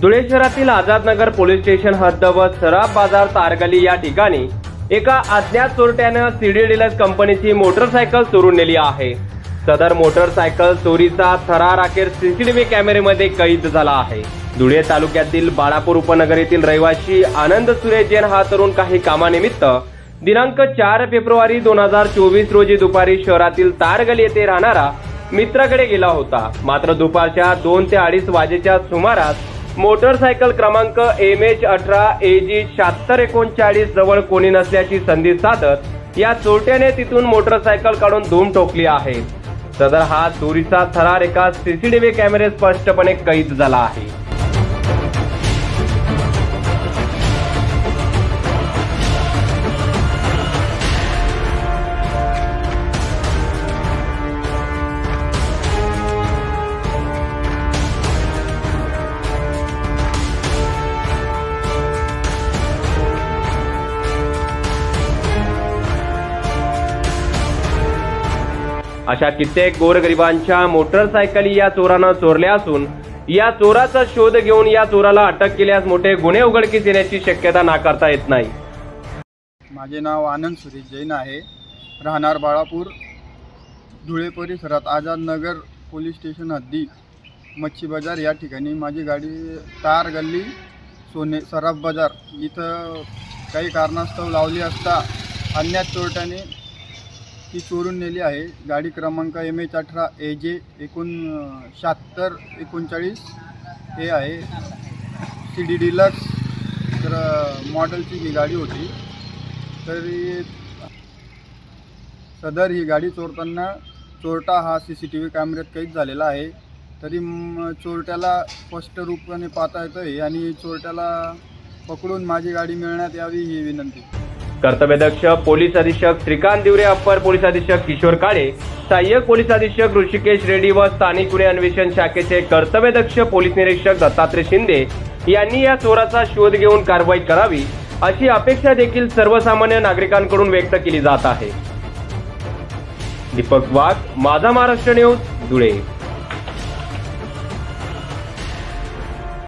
धुळे शहरातील Azad Nagar police station हद्द व सराफ बाजार तारगली या ठिकाणी एका अज्ञात चोरट्यानं सीडी डिलर्स कंपनीची मोटरसायकल चोरून नेली आहे. सदर मोटरसायकल चोरीचा थरार अखेर सीसीटीव्ही कॅमेऱ्यामध्ये कैद झाला आहे. धुळे तालुक्यातील बाळापूर उपनगर येथील रहिवासी आनंद सुरेश जैन हा तरुण काही कामानिमित्त दिनांक चार फेब्रुवारी दोन हजार चोवीस रोजी दुपारी शहरातील तारगली येथे राहणारा मित्राकडे गेला होता. मात्र दुपारच्या दोन ते अडीच वाजेच्या सुमारास मोटरसायकल क्रमांक एम एच अठरा ए जी शहात्तर एकोणचाळीस जवळ कोणी नसल्याची संधी साधत या चोरट्याने तिथून मोटरसायकल काढून धूम ठोकली आहे. सदर हा चोरीचा थरार एका सीसीटीव्ही कॅमेरे स्पष्टपणे कैद झाला आहे. अशा कित्येक गोरगरिबांच्या मोटरसायकली या चोरानं चोरल्या असून या चोराचा शोध घेऊन या चोराला अटक केल्यास मोठे गुन्हे उघडकीस येण्याची शक्यता नाकारता येत नाही. माझे नाव आनंद सुरेश जैन आहे. राहणार बाळापूर धुळे परिसरात आझाद नगर पोलीस स्टेशन हद्दी मच्छी बाजार या ठिकाणी माझी गाडी तार गल्ली सोने सराफ बाजार इथं काही कारणास्तव लावली असता अज्ञात चोरट्याने ती चोरून नेली आहे. गाडी क्रमांक एम एच अठरा ए जे एकोण शहात्तर एकोणचाळीस हे आहे. सी डी डिलक्स तर मॉडेलची ही गाडी होती. तरी सदर ही गाडी चोरताना चोरटा हा सी सी टी व्ही कॅमेऱ्यात कैद झालेला आहे. तरी चोरट्याला स्पष्ट रूपाने पाहता येतं आहे आणि चोरट्याला पकडून माझी गाडी मिळण्यात यावी ही विनंती. कर्तव्यदक्ष पोलीस अधीक्षक श्रीकांत दिवरे अप्पर पोलीस अधीक्षक किशोर काळे सहाय्यक पोलीस अधीक्षक ऋषिकेश रेड्डी व स्थानिक गुन्हे अन्वेषण शाखेचे कर्तव्यदक्ष पोलीस निरीक्षक दत्तात्रय शिंदे यांनी या चोराचा शोध घेऊन कारवाई करावी अशी अपेक्षा देखील सर्वसामान्य नागरिकांकडून व्यक्त केली जात आहे. दीपक वाघ माझा महाराष्ट्र न्यूज धुळे.